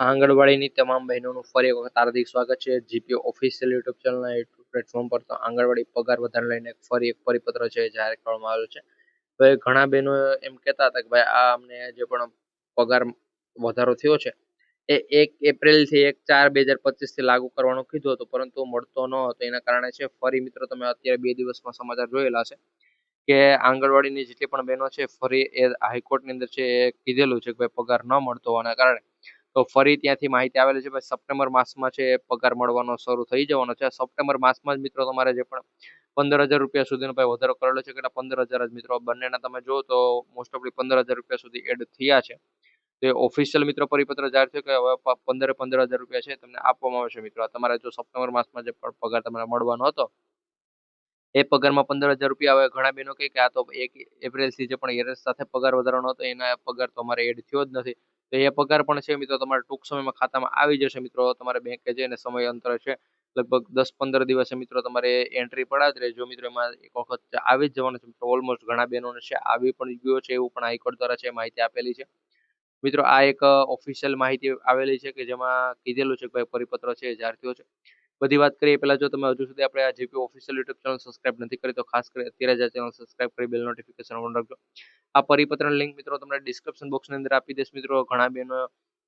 આંગણવાડીની તમામ બહેનોનું ફરી એક વખત હાર્દિક સ્વાગત છે. જીપીઓ ઓફિશિયલ યુટ્યુબ ચેનલના યુટ્યુબ પ્લેટફોર્મ પર તો આંગણવાડી પગાર વધારે લઈને ફરી એક પરિપત્ર છે જાહેર કરવામાં આવ્યો છે. હવે ઘણા બહેનો એમ કહેતા હતા કે ભાઈ આ અમને જે પણ પગાર વધારો થયો છે એ એક એપ્રિલથી એક ચાર બે હજાર પચીસથી લાગુ કરવાનું કીધું હતું, પરંતુ મળતો ન હતો. એના કારણે છે, ફરી મિત્રો તમે અત્યારે બે દિવસમાં સમાચાર જોયેલા છે કે આંગણવાડીની જેટલી પણ બહેનો છે, ફરી એ હાઈકોર્ટની અંદર છે એ કીધેલું છે કે ભાઈ પગાર ન મળતો હોવાના કારણે તો ફરી ત્યાંથી માહિતી આવેલી છે, ભાઈ સપ્ટેમ્બર માસમાં છે પગાર મળવાનો શરૂ થઈ જવાનો છે. સપ્ટેમ્બર માસમાં જ મિત્રો તમારે જે પણ પંદર હજાર રૂપિયા સુધીનો ભાઈ વધારો કરેલો છે કે પંદર હજાર જ મિત્રો. બંનેના તમે જો તો મોસ્ટ ઓફલી પંદર હજાર રૂપિયા સુધી એડ થયા છે. તે ઓફિશિયલ મિત્રો પરિપત્ર જાહેર થયો કે હવે પંદરે પંદર હજાર રૂપિયા છે તમને આપવામાં આવશે મિત્રો. તમારે જો સપ્ટેમ્બર માસમાં જે પગાર તમારે મળવાનો હતો, એ પગારમાં પંદર હજાર રૂપિયા. હવે ઘણા બહેનો કહે કે આ તો એક એપ્રિલથી જે પણ એરસ સાથે પગાર વધારવાનો હતો, એના પગાર તો અમારે એડ થયો જ નથી. તો એ પગાર પણ છે મિત્રો તમારે ટૂંક સમયમાં ખાતામાં આવી જશે મિત્રો. તમારે બેંકે જઈને સમય અંતર છે. લગભગ દસ પંદર દિવસે મિત્રો તમારે એન્ટ્રી પડા જ રહેજો મિત્રો એમાં એક વખત આવી જ જવાનું છે મિત્રો. ઓલમોસ્ટ ઘણા બહેનોને છે આવી પણ ગયો છે એવું પણ હાઈકોર્ટ દ્વારા છે માહિતી આપેલી છે. મિત્રો આ એક ઓફિશિયલ માહિતી આવેલી છે કે જેમાં કીધેલું છે કે ભાઈ પરિપત્ર છે જાહેર થયો છે. બધી વાત કરીએ, પહેલાં જો તમે હજુ સુધી આપણે આ GP official YouTube channel subscribe નથી કરી, તો ખાસ કરી અત્યારે જ આ ચેનલ સબસ્ક્રાઇબ કરી બેલ નોટિફિકેશન ઓન રાખજો. આ પરિપત્રની લિંક મિત્રો તમને ડિસ્ક્રિપ્શન બોક્સની અંદર આપી દઈશ મિત્રો. ઘણા બહેનો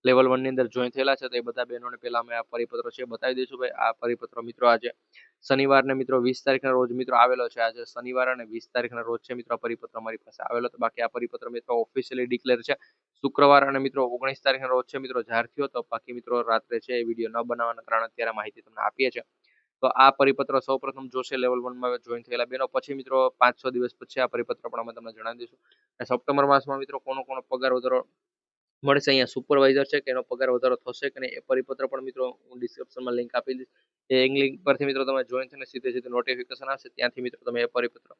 લેવલ વનની અંદર જોઈન થયેલા છે, તો એ બધા બહેનોને પહેલા અમે આ પરિપત્ર છે બતાવી દઈશું. ભાઈ, આ પરિપત્ર મિત્રો આજે શનિવારને મિત્રો વીસ તારીખના રોજ મિત્રો આવેલો છે. આજે શનિવાર અને વીસ તારીખના રોજ છે મિત્રો પરિપત્ર અમારી પાસે આવેલો. તો બાકી આ પરિપત્ર મિત્રો ઓફિશિયલી ડિક્લેર છે. શુક્રવાર અને મિત્રો ઓગણીસ તારીખના રોજ છે મિત્રો જાહેર થયો. તો બાકી મિત્રો રાત્રે છે એ વીડિયો ન બનાવવાના કારણે અત્યારે માહિતી તમને આપીએ છીએ. તો આ પરિપત્ર સૌપ્રથમ જોશે લેવલ વનમાં જોઈન થયેલા બેનો પછી મિત્રો પાંચ છ દિવસ પછી આ પરિપત્ર પણ અમે તમને જણાવી દઈશું. સપ્ટેમ્બર માસમાં મિત્રો કોનો કોનો પગાર વધારો મળશે અહીંયા સુપરવાઇઝર છે, કે એનો પગાર વધારો થશે કે નહીં એ પરિપત્ર પણ મિત્રો હું ડિસ્ક્રિપ્શનમાં લિંક આપી દઈશ. એ લિંક પરથી મિત્રો તમે જોઈન થઈને સીધે સીધે નોટિફિકેશન આવશે, ત્યાંથી મિત્રો તમે એ પરિપત્ર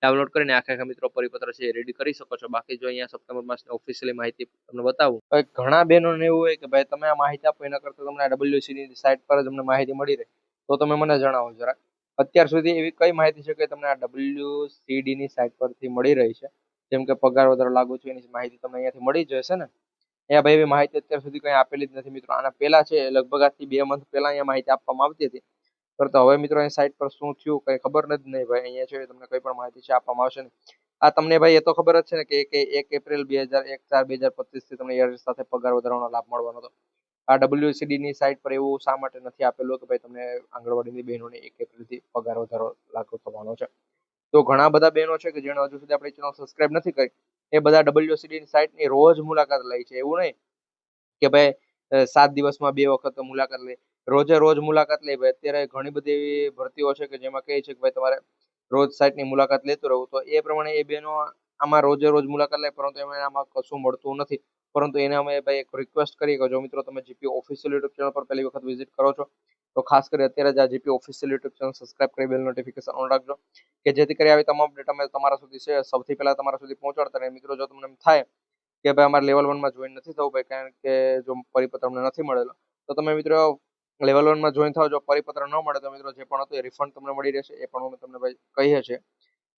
ડાઉનલોડ કરીને આખા આખા મિત્રો પરિપત્ર છે એ રેડી કરી શકો છો. બાકી જો અહીંયા સપ્ટેમ્બર માસની ઓફિશિયલી માહિતી તમને બતાવું ઘણા બહેનોને એવું હોય કે ભાઈ તમે આ માહિતી આપો, એના કરતાં તમને ડબલ્યુસીની સાઇટ પર જ અમને માહિતી મળી રહે, તો તમે મને જણાવો જરાક. અત્યાર સુધી એવી કઈ માહિતી છે કે તમને આ ડબલ્યુસીડીની સાઇટ પરથી મળી રહી છે? જેમ કે પગાર વધારો લાગુ છે એની માહિતી તમને અહીંયાથી મળી જશે ને? અહીંયા ભાઈ માહિતી અત્યાર સુધી કઈ આપેલી જ નથી મિત્રો. આના પહેલા છે, લગભગ આજથી બે મંથ પહેલા અહીંયા માહિતી આપવામાં આવતી હતી. પરંતુ હવે મિત્રો અહીં સાઇટ પર શું થયું કઈ ખબર નથી નહીં ભાઈ. અહીંયા છે, તમને કઈ પણ માહિતી છે, આપવામાં આવશે નહીં. આ તમને ભાઈ એ તો ખબર જ છે ને કે એક એપ્રિલ બે હજાર એક ચાર બે હજાર પચીસથી તમને એર સાથે પગાર વધારવાનો લાભ મળવાનો હતો. આ ડબલ્યુસીડી ની સાઇટ પર એવું શા માટે નથી આપેલું કે ભાઈ? તમને આંગણવાડીની બહેનોને એક એપ્રિલથી પગાર વધારો લાગુ થવાનો છે. તો ઘણા બધા બહેનો છે કે જેણે હજુ સુધી આપણી ચેનલ સબસ્ક્રાઇબ નથી કરી એ બધા ડબલ્યુસીડી ની સાઇટની રોજ મુલાકાત લે છે. એવું નહીં કે ભાઈ સાત દિવસમાં બે વખત મુલાકાત લે. રોજે રોજ મુલાકાત લે. ભાઈ, અત્યારે ઘણી બધી એવી ભરતીઓ છે કે જેમાં કહે છે કે ભાઈ, તમારે રોજ સાઇટની મુલાકાત લેતું રહેવું. તો એ પ્રમાણે એ બહેનો આમાં રોજે રોજ મુલાકાત લે, પરંતુ એમાં આમાં કશું મળતું નથી. પરંતુ એને અમે ભાઈ એક રિક્વેસ્ટ કરી કે જો મિત્રો તમે જીપી ઓફિશિયલ યુટ્યુબ ચેનલ પર પહેલી વખત વિઝિટ કરો છો, તો ખાસ કરી અત્યારે જ આ GP official YouTube channel subscribe કરી બેલ નોટિફિકેશન ઓન રાખજો, કે જેથી કરી આવી તમામ અપડેટ અમે તમારા સુધી છે, સૌથી પહેલા તમારા સુધી પહોંચાડતા રહે. મિત્રો, જો તમને એમ થાય કે ભાઈ અમારે લેવલ વનમાં જોઈન નથી થવું ભાઈ, કારણ કે જો પરિપત્ર અમને નથી મળેલો, તો તમે મિત્રો લેવલ વનમાં જોઈન થાવ જો પરિપત્ર ન મળે તો મિત્રો જે પણ હતું એ રિફંડ તમને મળી રહેશે. એ પણ અમે તમને ભાઈ કહીએ છીએ.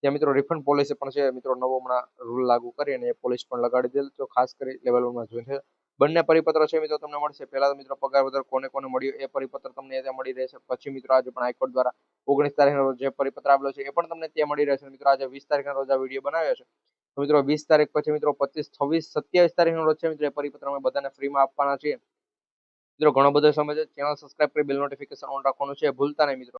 ત્યાં મિત્રો રિફંડ પોલિસી પણ છે. મિત્રો નવો હમણાં રૂલ લાગુ કરી અને એ પોલિસી પણ લગાડી દેલ તો ખાસ કરી લેવલ વનમાં જોઈન બંને પરિપત્ર છે મિત્રો તમને મળશે. પહેલા તો મિત્રો પગાર વધારો કોને કોને મળ્યો એ પરિપત્ર તમને ત્યાં મળી રહેશે. પછી મિત્રો આજે પણ હાઈકોર્ટ દ્વારા ઓગણીસ તારીખના રોજ જે પરિપત્ર આવેલો છે એ પણ તમને ત્યાં મળી રહેશે. મિત્રો આજે વીસ તારીખના રોજ આ વીડિયો બનાવ્યો છે. મિત્રો વીસ તારીખ પછી મિત્રો પચીસ, છવ્વીસ, સત્યાવીસ તારીખનો રોજ છે મિત્રો એ પરિપત્ર અમે બધાને ફ્રીમાં આપવાના છીએ. મિત્રો ઘણો બધો સમય છે. ચેનલ સબસ્ક્રાઇબ કરી બેલ નોટિફિકેશન ઓન રાખવાનું છે. ભૂલતા નહીં મિત્રો.